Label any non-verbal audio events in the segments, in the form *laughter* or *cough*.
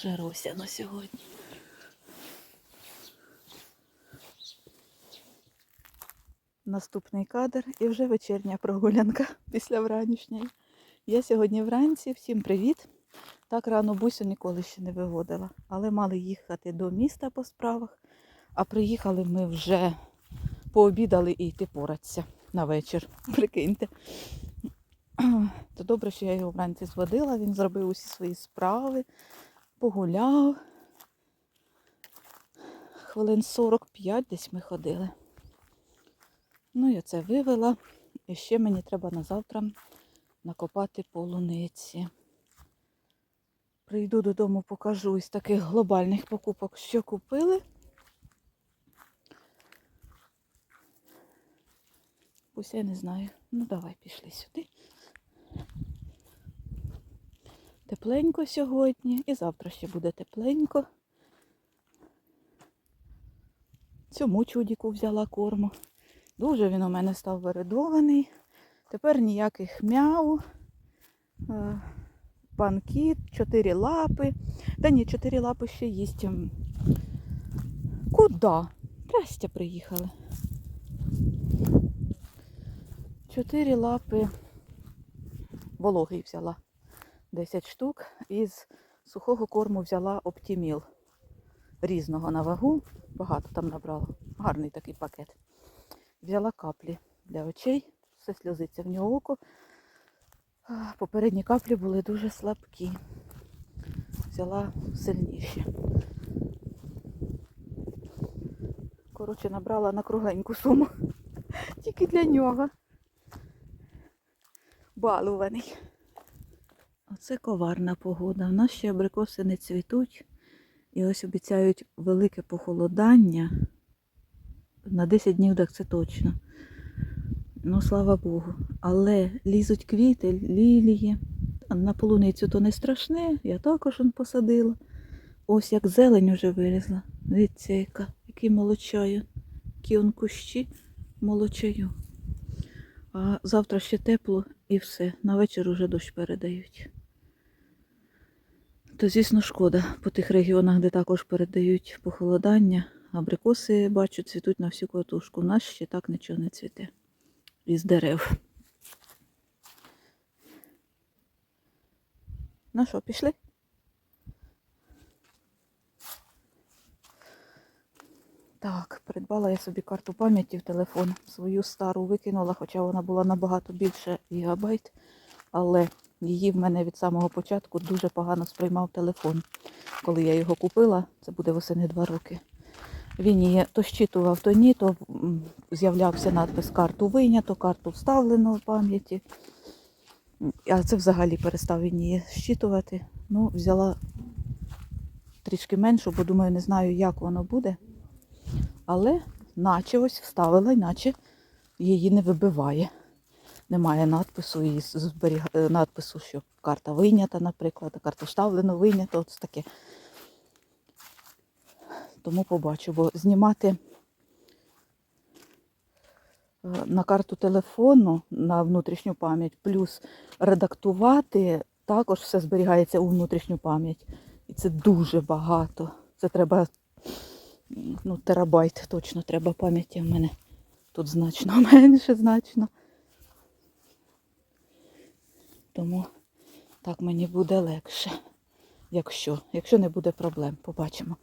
Уже росяно сьогодні. Наступний кадр і вже вечірня прогулянка *laughs* після вранішньої. Я сьогодні вранці, всім привіт. Так рано бусю ніколи ще не виводила, але мали їхати до міста по справах, а приїхали ми вже пообідали і йти поратися на вечір. *laughs* Прикиньте. *clears throat* То добре, що я його вранці зводила, він зробив усі свої справи, погуляв. Хвилин 45 десь ми ходили. Ну, я це вивела. І ще мені треба на завтра накопати полуниці. Прийду додому, покажу із таких глобальних покупок, що купили. Пусть я не знаю. Ну, давай пішли сюди. Тепленько сьогодні і завтра ще буде тепленько. Цьому чудіку взяла корму. Дуже він у мене став виридований. Тепер ніяких мяу. Е, Пан кіт, чотири лапи. Та ні, чотири лапи ще їсть. М. Куда? Трастя приїхали. Чотири лапи вологий взяла. 10 штук. Із сухого корму взяла оптіміл. Різного на вагу. Багато там набрала. Гарний такий пакет. Взяла каплі для очей. Все сльозиться в нього око. Попередні каплі були дуже слабкі. Взяла сильніші. Коротше, набрала на кругленьку суму. *laughs* Тільки для нього. Балуваний. Оце коварна погода. У нас ще абрикоси не цвітуть. І ось обіцяють велике похолодання. На 10 днів так це точно. Ну, слава Богу. Але лізуть квіти, лілії. На полуницю то не страшне, я також он посадила. Ось як зелень уже вилізла. Дивіться, яка, який молочаю. Які он кущі молочаю. А завтра ще тепло і все. На вечір уже дощ передають. То, звісно, шкода по тих регіонах, де також передають похолодання. Абрикоси, бачу, цвітуть на всю катушку. У нас ще так нічого не цвіте. Із дерев. Ну що, пішли? Так, придбала я собі карту пам'яті в телефон. Свою стару викинула, хоча вона була набагато більше гігабайт. Але її в мене від самого початку дуже погано сприймав телефон. Коли я його купила, це буде восени два роки. Він її то щитував, то ні, то з'являвся надпис карту вийнято, карту вставлено в пам'яті. А це взагалі перестав він її щитувати. Ну, взяла трішки меншу, бо думаю, не знаю, як воно буде. Але наче ось вставила, іначе її не вибиває. Немає надпису і зберіг... е, надпису, що карта вийнята, наприклад, карта вставлено, вийнято, ось таке. Тому побачу, бо знімати е, на карту телефону на внутрішню пам'ять, плюс редактувати, також все зберігається у внутрішню пам'ять. І це дуже багато. Це треба, ну, терабайт точно треба пам'яті. В мене тут значно *laughs* менше, значно. Тому так мені буде легше. Якщо, якщо не буде проблем, побачимо.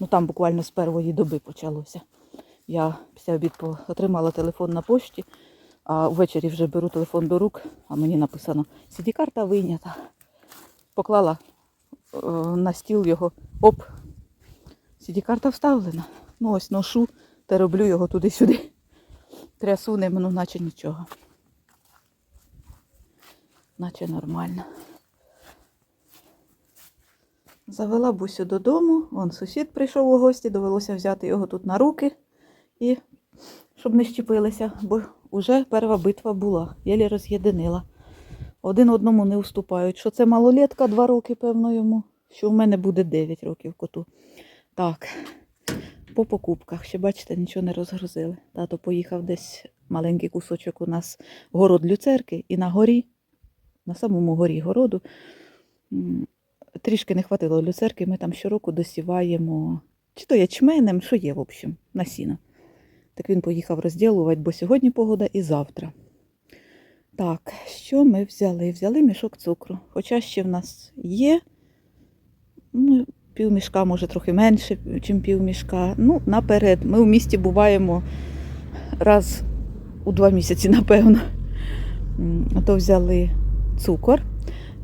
Ну там буквально з першої доби почалося. Я після обід отримала телефон на пошті, а ввечері вже беру телефон до рук, а мені написано CD-карта вийнята. Поклала е, на стіл його. Оп, CD-карта вставлена. Ну ось ношу та роблю його туди-сюди. Трясу ним, ну наче нічого. Наче нормально. Завела бусю додому, вон сусід прийшов у гості, довелося взяти його тут на руки, і щоб не щепилися, бо вже перша битва була, єлі роз'єдинила. Один одному не уступають. Що це малолетка, два роки, певно, йому, що в мене буде 9 років коту. Так, по покупках. Ще бачите, нічого не розгрузили. Тато поїхав десь маленький кусочок у нас город люцерки, і на горі, на самому горі городу, трішки не хватило люцерки, ми там щороку досіваємо, чи то ячменем, що є, в общем, на сіно. Так він поїхав розділувати, бо сьогодні погода і завтра. Так, що ми взяли? Взяли мішок цукру. Хоча ще в нас є ну, півмішка, може трохи менше, ніж півмішка. Ну, наперед. Ми в місті буваємо раз у два місяці, напевно. М, То взяли цукор.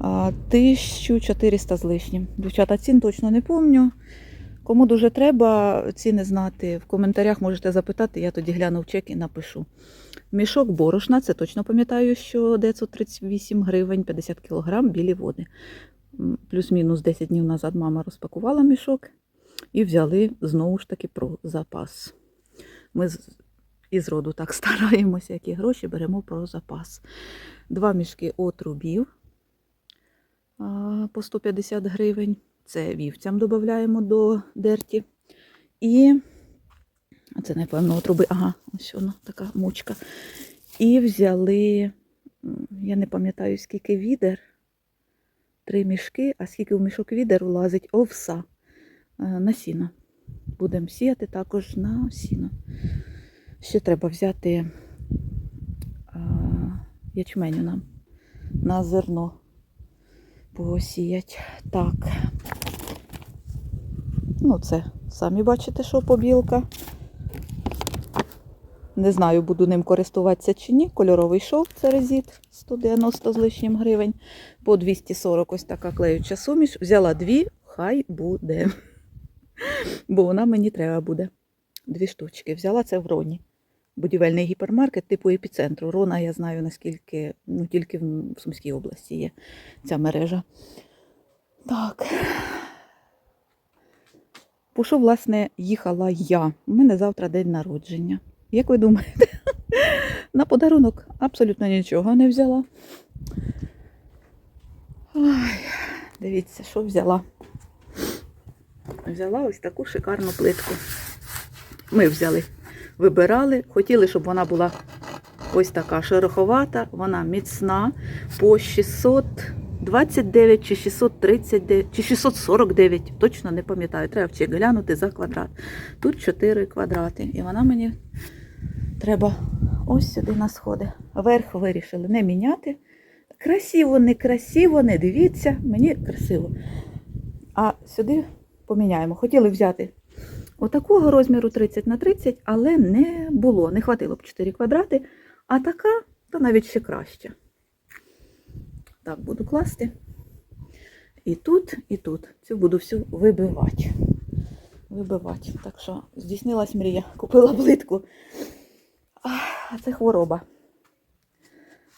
1400 з лишнім. Дівчата, цін точно не помню. Кому дуже треба ціни знати, в коментарях можете запитати, я тоді гляну в чек і напишу. Мішок борошна, це точно пам'ятаю, що 938 гривень 50 кг білі води. Плюс-мінус 10 днів назад мама розпакувала мішок і взяли знову ж таки про запас. Ми з- із роду так *laughs* стараємося, які гроші беремо про запас. Два мішки отрубів по 150 гривень. Це вівцям додаємо до дерті. І це, напевно, отруби. Ага, ось воно така мучка. І взяли, я не пам'ятаю, скільки відер. Три мішки, а скільки в мішок відер влазить овса е, на сіно. Будемо сіяти також на сіно. Ще треба взяти а, ячменю нам на зерно посіять. Так. Ну, це самі бачите, що побілка. Не знаю, буду ним користуватися чи ні. Кольоровий шов це резит 190 з лишнім гривень. По 240 ось така клеюча суміш. Взяла дві, хай буде. Бо вона мені треба буде. Дві штучки. Взяла це в Роні. Будівельний гіпермаркет типу епіцентру. Рона, я знаю, наскільки, ну тільки в Сумській області є ця мережа. Так. По що, власне, їхала я? У мене завтра день народження. Як ви думаєте? *laughs* На подарунок абсолютно нічого не взяла. Ой, дивіться, що взяла. Взяла ось таку шикарну плитку. Ми взяли, вибирали, хотіли, щоб вона була ось така шероховата, вона міцна по 629 чи 639 чи 649, точно не пам'ятаю. Треба в глянути за квадрат. Тут 4 квадрати. І вона мені треба ось сюди на сходи. Верх вирішили не міняти. Красиво, не красиво, не дивіться, мені красиво. А сюди поміняємо. Хотіли взяти отакого розміру 30 на 30, але не було. Не хватило б 4 квадрати. А така, то навіть ще краще. Так, буду класти. І тут, і тут. Цю буду всю вибивати. Вибивати. Так що здійснилась мрія. Купила плитку. А це хвороба.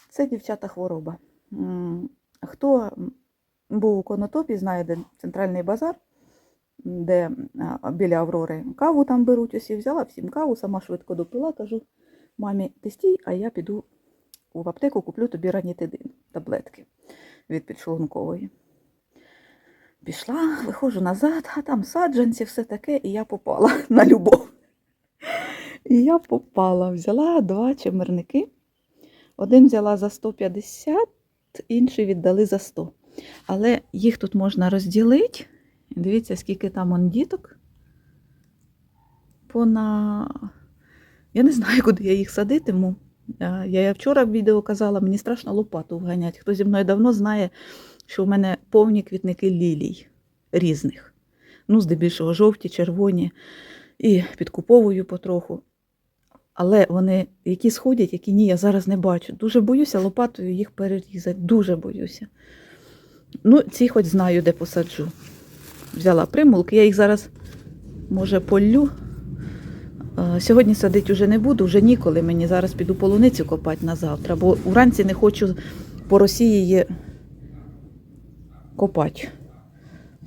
Це, дівчата, хвороба. Хто був у Конотопі, знає, де центральний базар, де біля Аврори каву там беруть, усі взяла всім каву, сама швидко допила, кажу, мамі, ти стій, а я піду в аптеку, куплю тобі ранітидин, таблетки від підшлункової. Пішла, виходжу назад, а там саджанці, все таке, і я попала *laughs* на любов. І я попала, взяла два чимерники. Один взяла за 150, інший віддали за 100. Але їх тут можна розділити. Дивіться, скільки там он діток. Пона... Я не знаю, *laughs* куди я їх садитиму. Я вчора в відео казала, мені страшно лопату вганять. Хто зі мною давно знає, що в мене повні квітники лілій різних. Ну, здебільшого жовті, червоні і підкуповую потроху. Але вони, які сходять, які ні, я зараз не бачу. Дуже боюся лопатою їх перерізати. Дуже боюся. Ну, ці хоч знаю, де посаджу. Взяла примулки, я їх зараз, може, полю. Сьогодні садити вже не буду, вже ніколи мені. Зараз піду полуницю копати на завтра, бо уранці не хочу по Росії копати.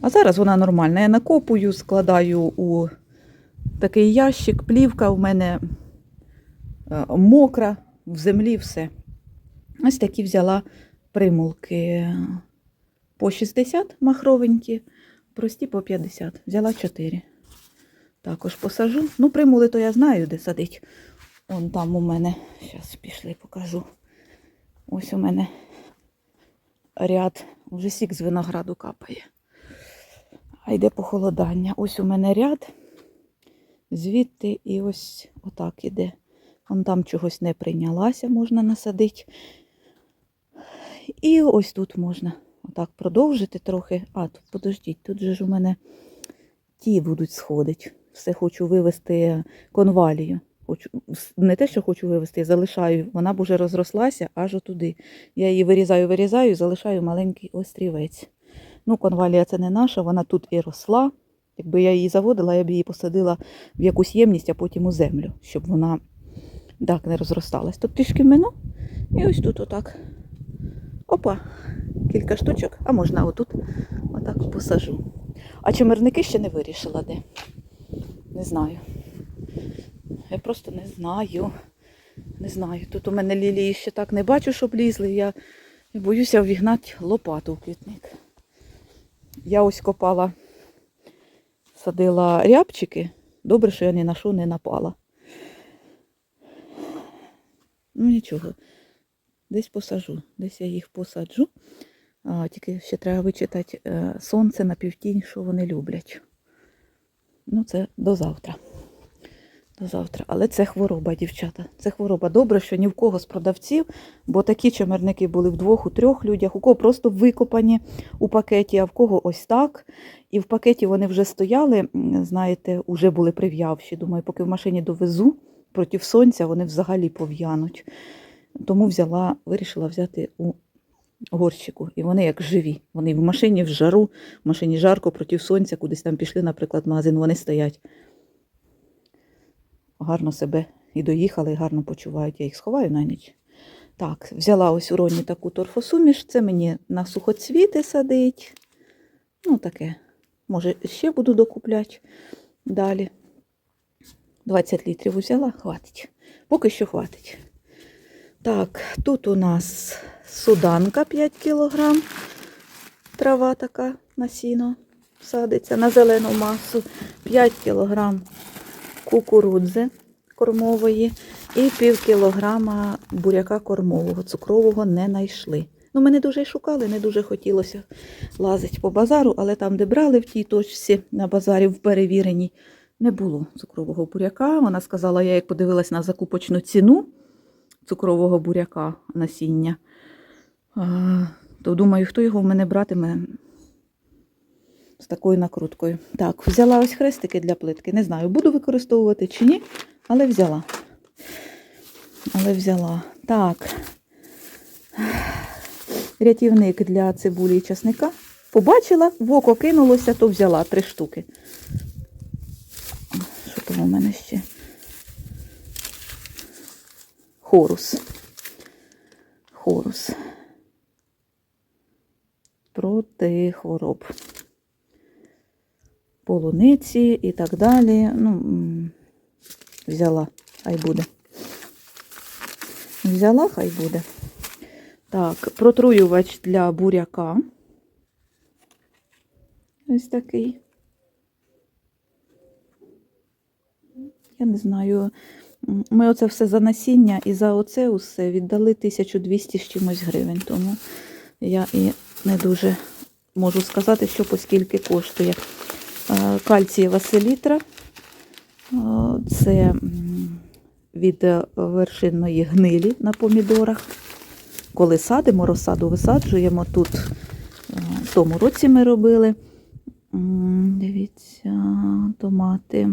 А зараз вона нормальна. Я накопую, складаю у такий ящик, плівка в мене мокра, в землі все. Ось такі взяла примулки по 60 махровенькі, прості по 50. Взяла 4. Також посажу. Ну, примули то я знаю, де садить. Он там у мене. Зараз пішли, покажу. Ось у мене ряд. Вже сік з винограду капає. А йде похолодання. Ось у мене ряд, звідти і ось отак іде. Вон там чогось не прийнялася, можна насадити. І ось тут можна отак продовжити трохи. А, тут подождіть, тут же ж у мене ті будуть сходити. Все хочу вивести конвалію. Хочу, не те, що хочу вивести, я залишаю. Вона б уже розрослася аж отуди. Я її вирізаю, вирізаю і залишаю маленький острівець. Ну, конвалія це не наша, вона тут і росла. Якби я її заводила, я б її посадила в якусь ємність, а потім у землю, щоб вона так не розросталась. Тут трішки мину, і ось тут отак. Опа, кілька штучок, а можна отут отак посажу. А чимерники ще не вирішила де. Не знаю. Я просто не знаю. Не знаю. Тут у мене лілії ще так не бачу, щоб лізли. Я боюся вігнати лопату в квітник. Я ось копала, садила рябчики. Добре, що я ні на що не напала. Ну нічого. Десь посажу, десь я їх посаджу. Тільки ще треба вичитати е, сонце на півтінь, що вони люблять. Ну, це до завтра. До завтра. Але це хвороба, дівчата. Це хвороба. Добре, що ні в кого з продавців, бо такі чимерники були в двох, у трьох людях, у кого просто викопані у пакеті, а в кого ось так. І в пакеті вони вже стояли, знаєте, вже були прив'явші. Думаю, поки в машині довезу проти сонця, вони взагалі пов'януть. Тому взяла, вирішила взяти у горщику. І вони як живі. Вони в машині в жару, в машині жарко проти сонця, кудись там пішли, наприклад, в магазин, вони стоять. Гарно себе і доїхали, і гарно почувають. Я їх сховаю на ніч. Так, взяла ось у Роні таку торфосуміш. Це мені на сухоцвіти садить. Ну, таке. Може, ще буду докупляти далі. 20 літрів взяла, хватить. Поки що хватить. Так, тут у нас суданка 5 кілограм. Трава така на сіно садиться на зелену масу. 5 кілограм кукурудзи кормової і пів кілограма буряка кормового, цукрового не знайшли. Ну, ми не дуже й шукали, не дуже хотілося лазити по базару, але там, де брали в тій точці на базарі в перевіреній, не було цукрового буряка. Вона сказала, я як подивилась на закупочну ціну цукрового буряка насіння, то думаю, хто його в мене братиме з такою накруткою. Так, взяла ось хрестики для плитки. Не знаю, буду використовувати чи ні, але взяла. Але взяла. Так. Рятівник для цибулі і часника. Побачила, в око кинулося, то взяла три штуки. Що там у мене ще? Хорус. Хорус. Проти хвороб. Полуниці і так далі. Ну, взяла, хай буде. Взяла, хай буде. Так, протруювач для буряка. Ось такий. Я не знаю. Ми оце все за насіння і за оце усе віддали 1200 з чимось гривень. Тому я і не дуже можу сказати, що по скільки коштує. Е, Кальцієва селітра. Е, Це від вершинної гнилі на помідорах. Коли садимо, розсаду висаджуємо. Тут е, в тому році ми робили. Дивіться, томати.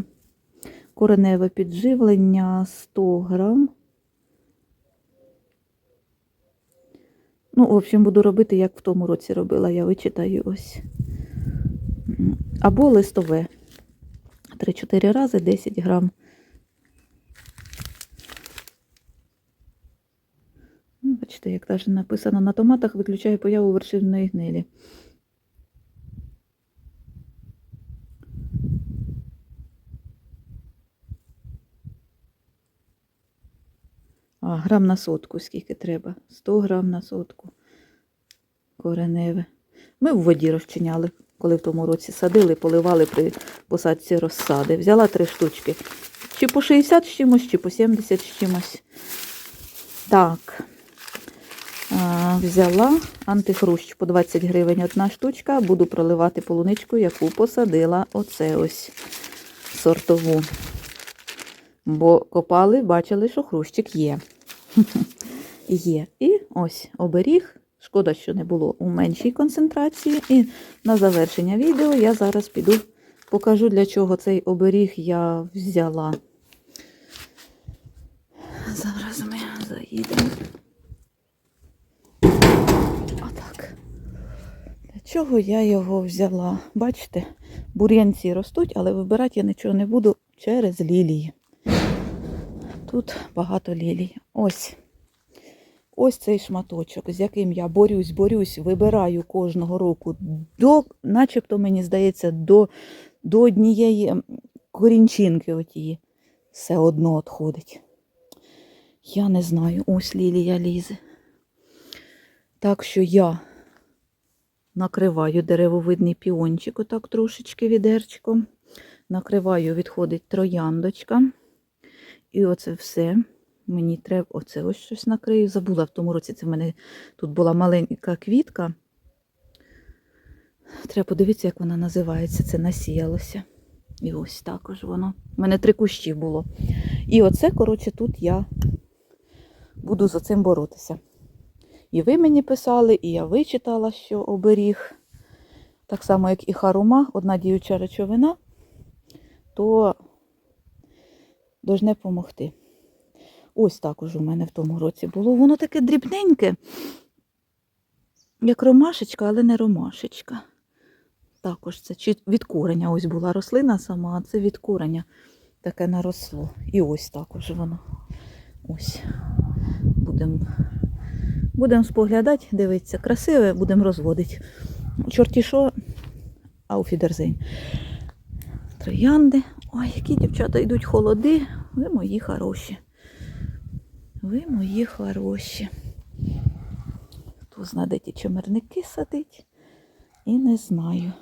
Кореневе підживлення 100 грам. Ну, в общем, буду робити, як в тому році робила. Я вичитаю ось. Або листове. 3-4 рази 10 грам. Ну, Бачите, як навіть написано на томатах виключає появу вершинної гнилі. Грам на сотку, скільки треба? 100 грам на сотку. Кореневе. Ми в воді розчиняли, коли в тому році садили, поливали при посадці розсади. Взяла три штучки. Чи по 60 з чимось, чи по 70 з чимось. Так. А, взяла антихрущ по 20 гривень одна штучка. Буду проливати полуничку, яку посадила оце ось сортову. Бо копали, бачили, що хрущик є. *laughs* Є. І ось оберіг. Шкода, що не було у меншій концентрації. І на завершення відео я зараз піду покажу, для чого цей оберіг я взяла. Зараз ми заїдемо. Отак. Для чого я його взяла? Бачите, бур'янці ростуть, але вибирати я нічого не буду через лілії. Тут багато лілій. Ось. Ось цей шматочок, з яким я борюсь, борюсь, вибираю кожного року, до, начебто, мені здається, до, до однієї корінчинки отії. Все одно відходить. Я не знаю, ось лілія лізе. Так що я накриваю деревовидний піончик, отак трошечки відерчиком. Накриваю, відходить трояндочка. І оце все. Мені треба оце ось щось накрию. Забула в тому році, це в мене тут була маленька квітка. Треба подивитися, як вона називається. Це насіялося. І ось також воно. У мене три кущі було. І оце, коротше, тут я буду за цим боротися. І ви мені писали, і я вичитала, що оберіг. Так само, як і харума, одна діюча речовина, то должне допомогти. Ось також у мене в тому році було. Воно таке дрібненьке, як ромашечка, але не ромашечка. Також це від кореня ось була рослина сама, а це від кореня таке наросло. І ось також воно. Ось. Будемо будем споглядати, дивитися, красиве, будемо розводити. Чорті що, ауфідерзейн. Троянди. Ой, які дівчата йдуть холоди. Ви мої хороші. Ви мої хороші. Хто знає, де ті чимерники садить, і не знаю.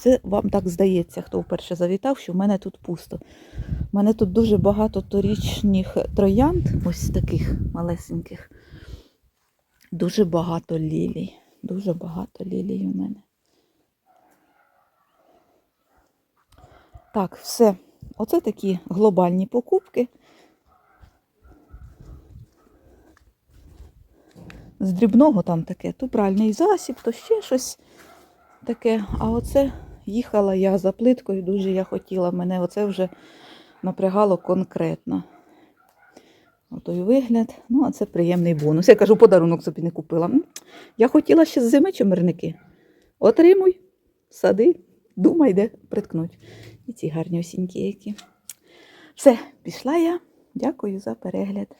Це вам так здається, хто вперше завітав, що в мене тут пусто. У мене тут дуже багато торічних троянд, ось таких малесеньких. Дуже багато лілій. Дуже багато лілій у мене. Так, все. Оце такі глобальні покупки. З дрібного там таке, то пральний засіб, то ще щось таке. А оце їхала я за плиткою, дуже я хотіла. Мене оце вже напрягало конкретно. Отой вигляд. Ну, а це приємний бонус. Я кажу, подарунок собі не купила. Я хотіла ще з зими чимерники. Отримуй, сади, думай, де приткнуть. І ці гарні осінькі які. Все, пішла я. Дякую за перегляд.